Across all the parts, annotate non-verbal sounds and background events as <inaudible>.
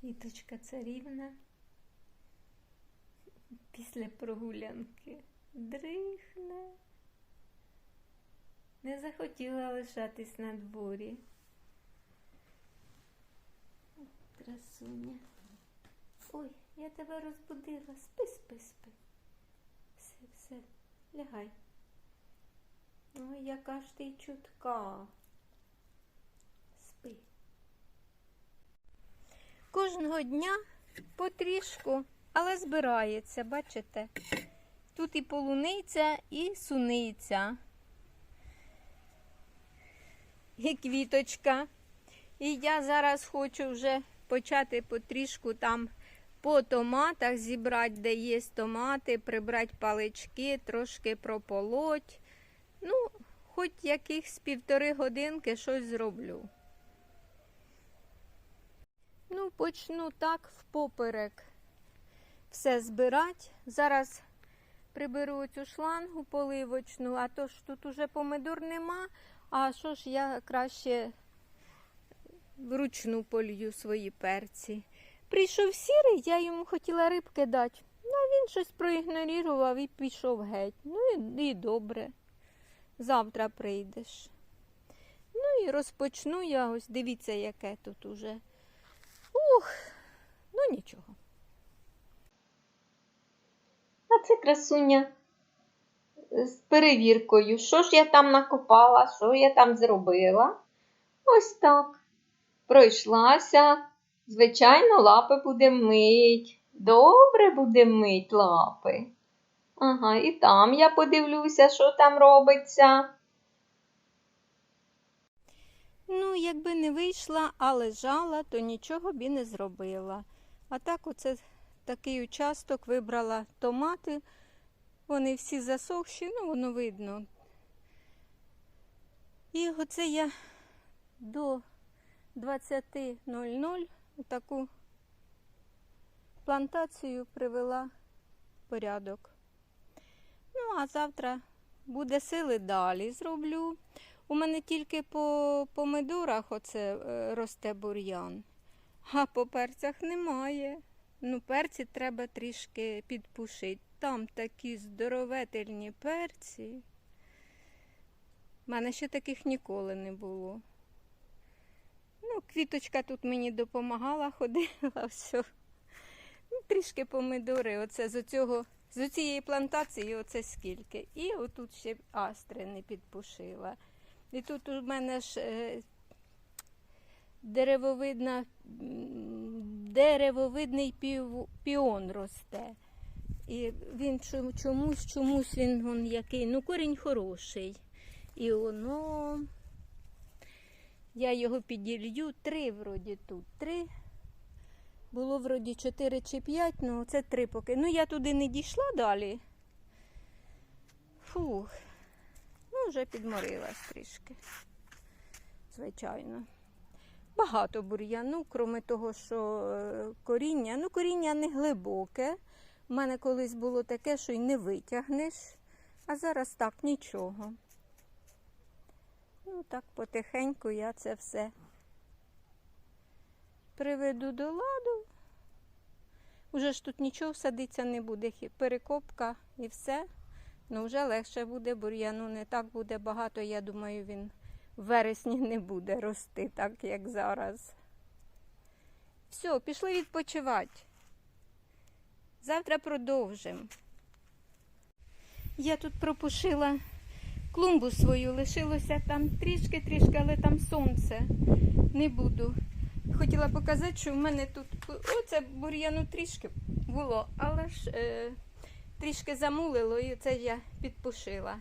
Квіточка царівна після прогулянки дрихне. Не захотіла лишатись на дворі. Красуня. Ой, я тебе розбудила. Спи, спи, спи. Все, все, лягай. Ой, яка ж ти чутка. Спи. Кожного дня потрішку, але збирається, бачите? Тут і полуниця, і суниця, і квіточка. І я зараз хочу вже почати потрішку там по томатах зібрати, де є томати, прибрати палички, трошки прополоть. Ну, хоч якихось півтори годинки щось зроблю. Ну, почну так впоперек все збирати. Зараз приберу цю шлангу поливочну, а то ж тут уже помидор нема. А що ж я краще вручну полью свої перці. Прийшов сірий, я йому хотіла рибки дати. Ну, він щось проігнорував і пішов геть. Ну і, і добре. Завтра прийдеш. Ну і розпочну я ось, дивіться, яке тут уже. Ух, ну нічого. А це красуня з перевіркою. Що ж я там накопала, що я там зробила? Ось так. Пройшлася. Звичайно, лапи буде мить. Добре буде мить лапи. Ага, і там я подивлюся, що там робиться. Ну, якби не вийшла, а лежала, то нічого б і не зробила. А так, оце такий участок вибрала томати. Вони всі засохші, ну воно видно. І оце я до 20.00 таку плантацію привела в порядок. Ну, а завтра буде сили далі зроблю. У мене тільки по помидорах оце е, росте бур'ян, а по перцях немає. Ну, перці треба трішки підпушити. Там такі здоровительні перці. У мене ще таких ніколи не було. Ну, квіточка тут мені допомагала, <laughs> ходила, все. Ну, трішки помидори. Оце з цього, з цієї плантації оце скільки. І отут ще астри не підпушила. І тут у мене ж е, деревовидна, деревовидний піон росте. І він чомусь, чомусь він он який, ну корінь хороший. І воно, я його піділью, три вроді тут, три. Було вроді чотири чи п'ять, ну це три поки. Ну я туди не дійшла далі. Фух. Вже підморилась трішки. Звичайно. Багато бур'яну, крім того, що е, коріння. Ну, коріння не глибоке. У мене колись було таке, що й не витягнеш, а зараз так нічого. Ну, так потихеньку я це все приведу до ладу. Уже ж тут нічого садиться не буде, перекопка і все. Ну, вже легше буде, бур'яну не так буде багато. Я думаю, він в вересні не буде рости, так як зараз. Все, пішли відпочивати. Завтра продовжимо. Я тут пропушила клумбу свою, лишилося там трішки-трішки, але там сонце. Не буду. Хотіла показати, що в мене тут оце бур'яну трішки було, але ж е, трішки замулило і це я підпушила.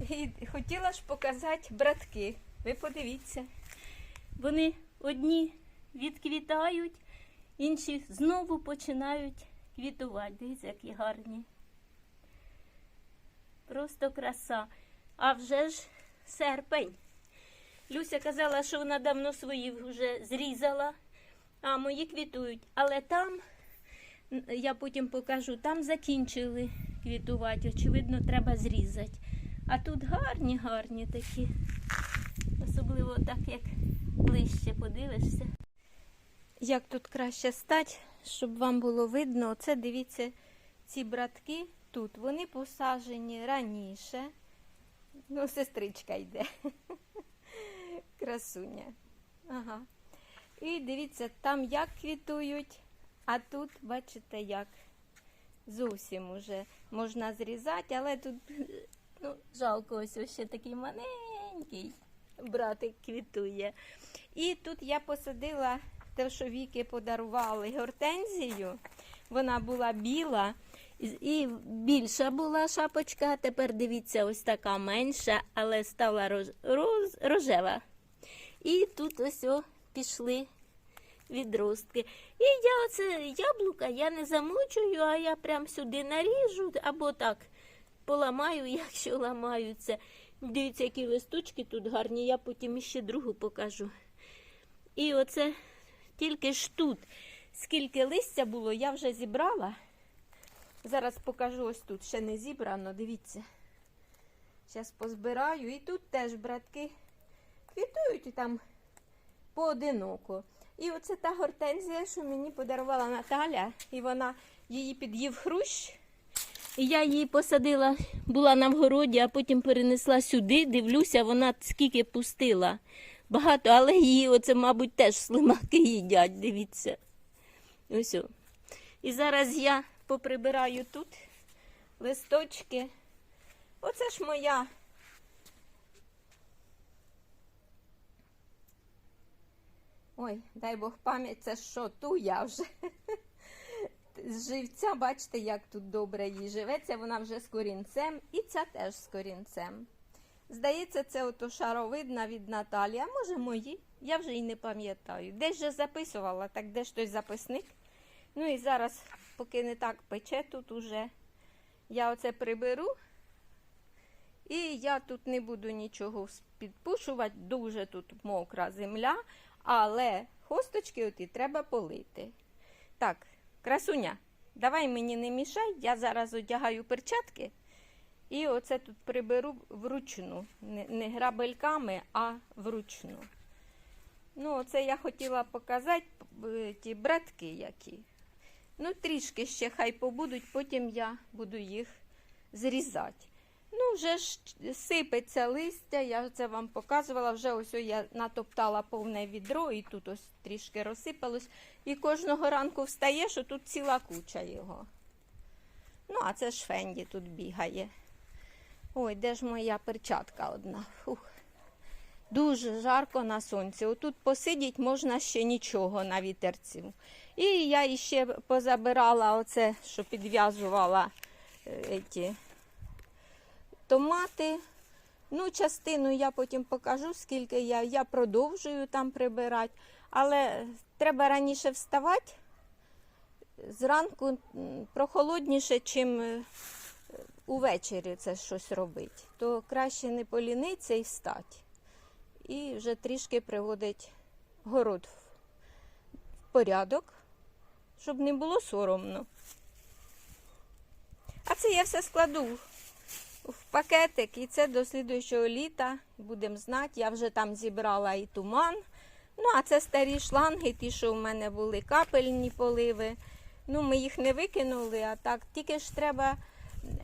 І хотіла ж показати братки. Ви подивіться. Вони одні відквітають, інші знову починають квітувати. Дивіться, які гарні. Просто краса. А вже ж серпень. Люся казала, що вона давно свої вже зрізала, а мої квітують. Але там, я потім покажу, там закінчили квітувати. Очевидно, треба зрізати. А тут гарні, гарні такі. Особливо так, як ближче подивишся. як тут краще стати, щоб вам було видно. Оце дивіться, ці братки тут. Вони посаджені раніше. Ну, сестричка йде. <laughs> Красуня. Ага. І дивіться, там як квітують, а тут, бачите, як. Зовсім уже можна зрізати, але тут ну, жалко, ось ще такий маленький братик квітує. І тут я посадила те, що Віки подарували гортензію. Вона була біла і- і більша була шапочка. а Тепер дивіться, ось така менша, але стала рож, роз, рожева. І тут ось о, пішли відростки. І я оце яблука я не замочую, а я прям сюди наріжу або так поламаю, <laughs> якщо ламаються. Дивіться, які листочки тут гарні, я потім іще другу покажу. І оце тільки ж тут, скільки листя було, я вже зібрала. Зараз покажу ось тут, ще не зібрано, дивіться. Зараз позбираю. І тут теж братки квітують там поодиноко. І оце та гортензія, що мені подарувала Наталя, і вона її під'їв хрущ. І я її посадила, була на вгороді, а потім перенесла сюди. Дивлюся, вона скільки пустила. Багато, але її, оце, мабуть, теж слимаки їдять, дивіться. Ось. І зараз я поприбираю тут листочки. Оце ж моя. Ой, дай Бог пам'ять, це що, туя вже. З живця, бачите, як тут добре їй живеться, вона вже з корінцем, і ця теж з корінцем. Здається, це ото шаровидна від Наталі, а може мої, я вже й не пам'ятаю. Десь же записувала, так де ж той записник. Ну і зараз, поки не так пече, тут уже я оце приберу. І я тут не буду нічого підпушувати, дуже тут мокра земля, але хосточки оті треба полити. Так, красуня, давай мені не мішай, я зараз одягаю перчатки і оце тут приберу вручну. Не, грабельками, а вручну. Ну, оце я хотіла показати е, ті братки які. Ну, трішки ще хай побудуть, потім я буду їх зрізати. Ну, вже ж сипеться листя, я це вам показувала. Вже ось я натоптала повне відро, і тут ось трішки розсипалось. І кожного ранку встає, що тут ціла куча його. Ну, а це ж Фенді тут бігає. Ой, де ж моя перчатка одна? Фух. Дуже жарко на сонці. Отут посидіть можна ще нічого на вітерці. І я іще позабирала оце, що підв'язувала е, томати. Ну, частину я потім покажу, скільки я. Я продовжую там прибирати. Але треба раніше вставати. Зранку прохолодніше, чим е, увечері це щось робити. То краще не поліниться і встати. І вже трішки приводить город в порядок, щоб не було соромно. А це я все складу в пакетик, і це до слідуючого літа будемо знати. Я вже там зібрала і туман. Ну, а це старі шланги, ті, що в мене були капельні поливи. Ну, ми їх не викинули, а так тільки ж треба,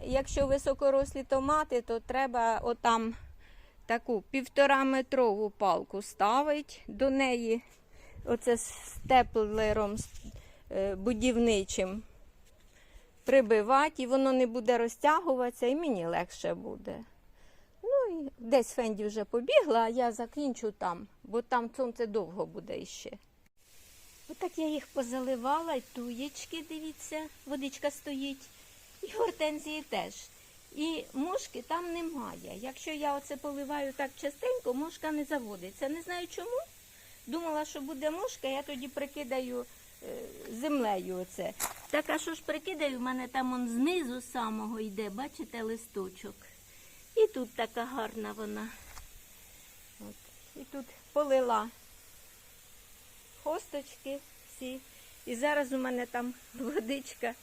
якщо високорослі томати, то треба отам таку півтора метрову палку ставити до неї. Оце з степлером е, будівничим прибивати, і воно не буде розтягуватися, і мені легше буде. Ну і десь Фенді вже побігла, а я закінчу там, бо там сонце довго буде іще. Отак я їх позаливала, і туєчки, дивіться, водичка стоїть, і гортензії теж. І мошки там немає. Якщо я оце поливаю так частенько, мошка не заводиться. Не знаю чому. Думала, що буде мошка, я тоді прикидаю землею оце. Так, а що ж прикидаю, в мене там он знизу самого йде, бачите, листочок. І тут така гарна вона. От. І тут полила хосточки всі. І зараз у мене там <laughs> водичка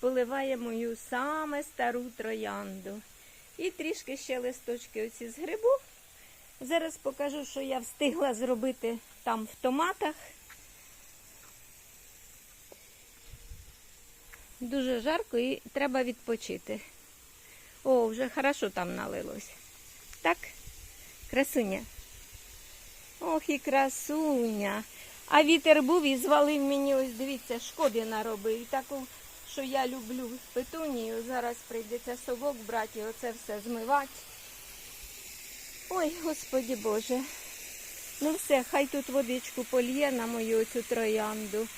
поливає мою саме стару троянду. І трішки ще листочки оці з грибу. Зараз покажу, що я встигла зробити там в томатах. Дуже жарко і треба відпочити. О, вже хорошо там налилось. Так, красуня. Ох і красуня. А вітер був і звалив мені, ось дивіться, шкоди наробив. І таку, що я люблю петунію. Зараз прийдеться совок брати оце все змивати. Ой, господі Боже. Ну все, хай тут водичку польє на мою цю троянду.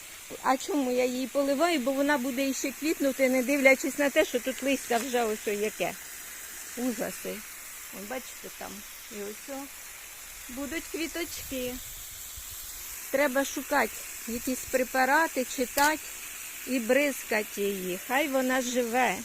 А чому я її поливаю? Бо вона буде іще квітнути, не дивлячись на те, що тут листя вже ось яке. Ужаси. Вон, бачите там. І ось будуть квіточки. Треба шукати якісь препарати, читати і бризкати її. Хай вона живе.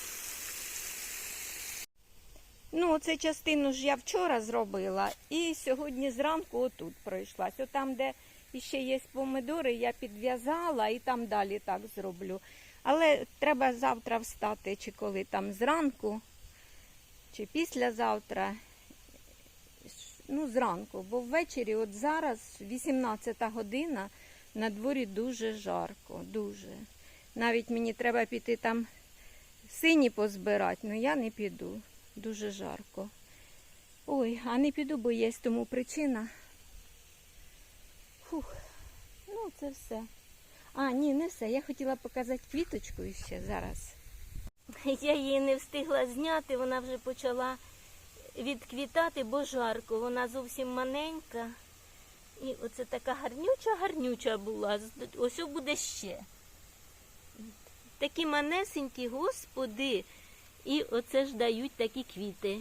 Ну, оце частину ж я вчора зробила, і сьогодні зранку отут пройшлась. Отам, де ще є помидори, я підв'язала і там далі так зроблю. Але треба завтра встати, чи коли там зранку, чи післязавтра. Ну, зранку, бо ввечері, от зараз, 18 година, на дворі дуже жарко, дуже. Навіть мені треба піти там сині позбирати, але я не піду. Дуже жарко. Ой, а не піду, бо є тому причина. Фух, ну це все. А, ні, не все. Я хотіла показати квіточку ще зараз. <laughs> Я її не встигла зняти, вона вже почала відквітати, бо жарко. Вона зовсім маленька. І оце така гарнюча-гарнюча була. Ось буде ще. Такі манесенькі, господи. І оце ж дають такі квіти.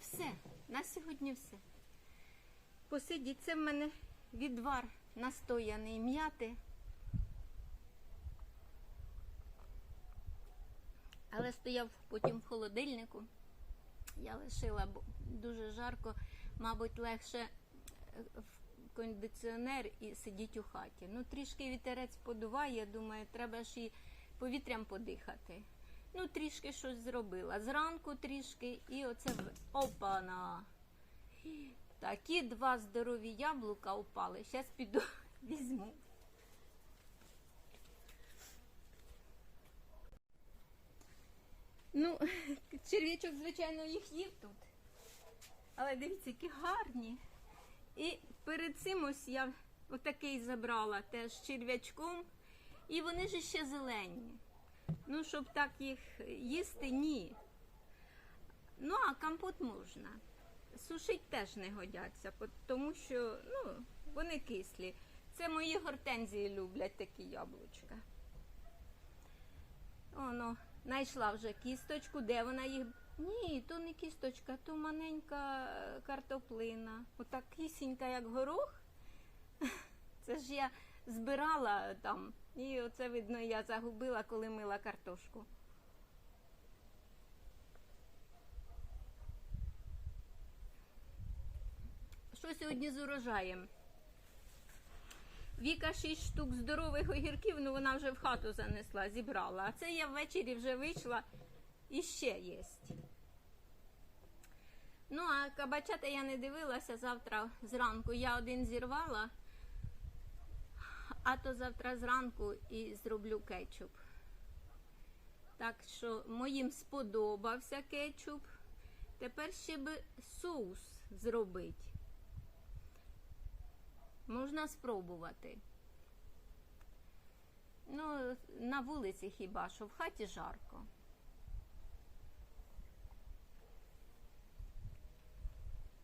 Все, на сьогодні все. Посидіть, це в мене відвар настояний м'яти. Але стояв потім в холодильнику. Я лишила, бо дуже жарко, мабуть, легше е, в кондиціонер і сидіть у хаті. Ну, трішки вітерець подуває, думаю, треба ж і повітрям подихати. Ну, трішки щось зробила. Зранку трішки і оце опана. Такі два здорові яблука упали. Зараз піду <laughs> візьму. Ну, <laughs> черв'ячок, звичайно, їх їв тут. Але дивіться, які гарні. І перед цим ось я отакий забрала теж черв'ячком. І вони ж ще зелені. Ну, щоб так їх їсти, ні. Ну, а компот можна. Сушить теж не годяться, тому що ну, вони кислі. Це мої гортензії люблять такі яблучка. Оно, знайшла вже кісточку, де вона їх. Ні, то не кісточка, то маленька е, картоплина. Отак кисінька, як горох. <laughs> Це ж я збирала там. І оце, видно, я загубила, коли мила картошку. Що сьогодні з урожаєм? Віка шість штук здорових огірків, ну вона вже в хату занесла, зібрала. А це я ввечері вже вийшла і ще є. Ну, а кабачата я не дивилася завтра зранку. Я один зірвала, а то завтра зранку і зроблю кетчуп. Так що моїм сподобався кетчуп. Тепер ще би соус зробити. Можна спробувати. Ну, на вулиці хіба що, в хаті жарко.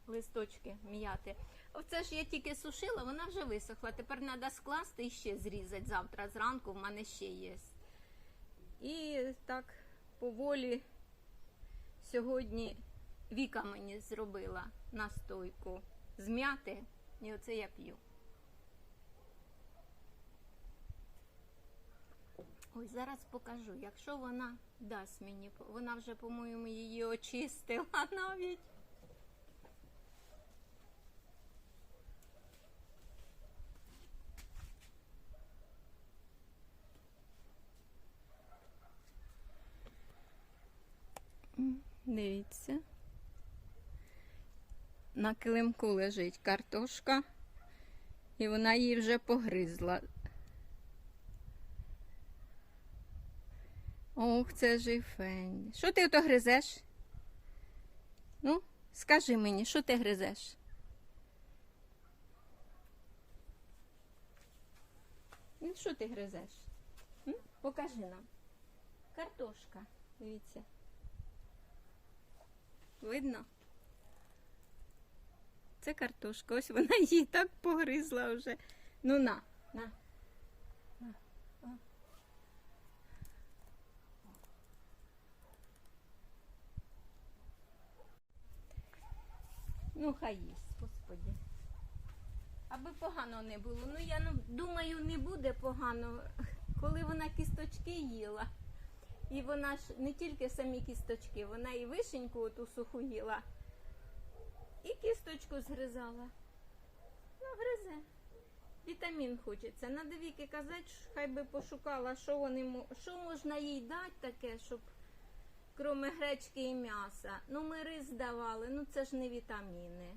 Листочки м'яти. Оце ж я тільки сушила, вона вже висохла. Тепер треба скласти і ще зрізати завтра зранку, в мене ще є. І так поволі сьогодні Віка мені зробила настойку з м'яти, і оце я п'ю. Ой, зараз покажу. Якщо вона дасть мені, вона вже, по-моєму, її очистила <laughs> навіть. Дивіться. На килимку лежить картошка І вона її вже погризла. Ох, це ж і Фенді. Що ти ото гризеш? Ну, скажи мені, що ти гризеш? Ну, що ти гризеш? М? Покажи нам. Картошка. Дивіться. Видно? Це картошка. Ось вона її так погризла вже. Ну на, на. Ну, хай їсть, господі. Аби погано не було. Ну, я ну, думаю, не буде погано, коли вона кісточки їла. І вона ж не тільки самі кісточки, вона і вишеньку оту суху їла, і кісточку згризала. Ну, гризе. Вітамін хочеться. Надо віки казати, хай би пошукала, що вони що можна їй дати таке, щоб кроме гречки і м'яса. Ну, ми рис давали, ну це ж не вітаміни.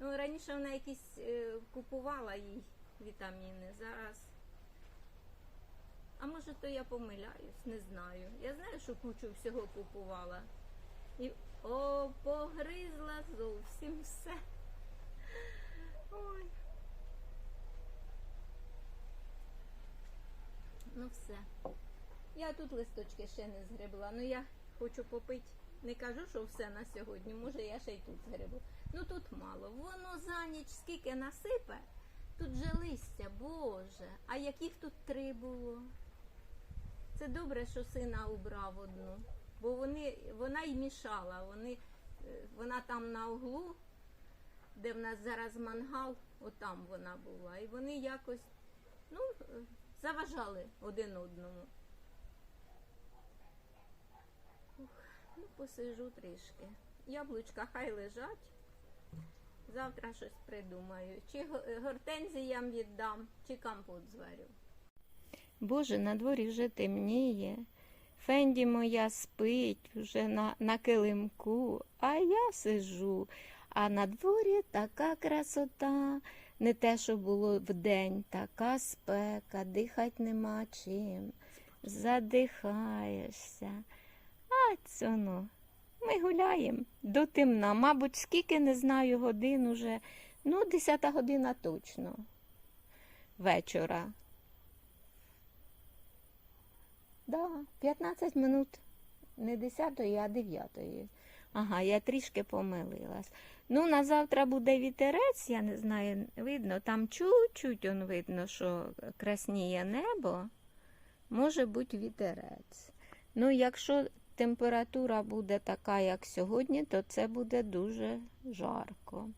Ну, раніше вона якісь е, купувала їй вітаміни. Зараз. А може, то я помиляюсь, не знаю. Я знаю, що кучу всього купувала. І о, погризла зовсім все. Ой. Ну все. Я тут листочки ще не згребла. Ну я хочу попити. Не кажу, що все на сьогодні. Може, я ще й тут згребу. Ну тут мало. Воно за ніч скільки насипе, тут же листя, Боже. А яких тут три було? Це добре, що сина убрав одну, бо вони, вона й мішала. Вони, е, вона там на углу, де в нас зараз мангал, отам вона була. І вони якось ну, заважали один одному. Ух, ну, посижу трішки. Яблучка хай лежать. Завтра щось придумаю. Чи гортензіям віддам, чи компот зварю. Боже, на дворі вже темніє. Фенді моя спить вже на, на килимку, а я сижу. А на дворі така красота, не те, що було вдень, така спека, дихать нема чим. Задихаєшся. А цьоно. Ми гуляємо до темна. Мабуть, скільки не знаю годин уже. Ну, 10 година точно. Вечора. Да, 15 минут. Не 10, а 9. Ага, я трішки помилилась. Ну, на завтра буде вітерець, я не знаю, видно, там чуть-чуть он видно, що красніє небо. Може бути вітерець. Ну, якщо температура буде така, як сьогодні, то це буде дуже жарко.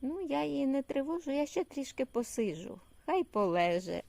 Ну, я її не тривожу, я ще трішки посижу. Хай полеже.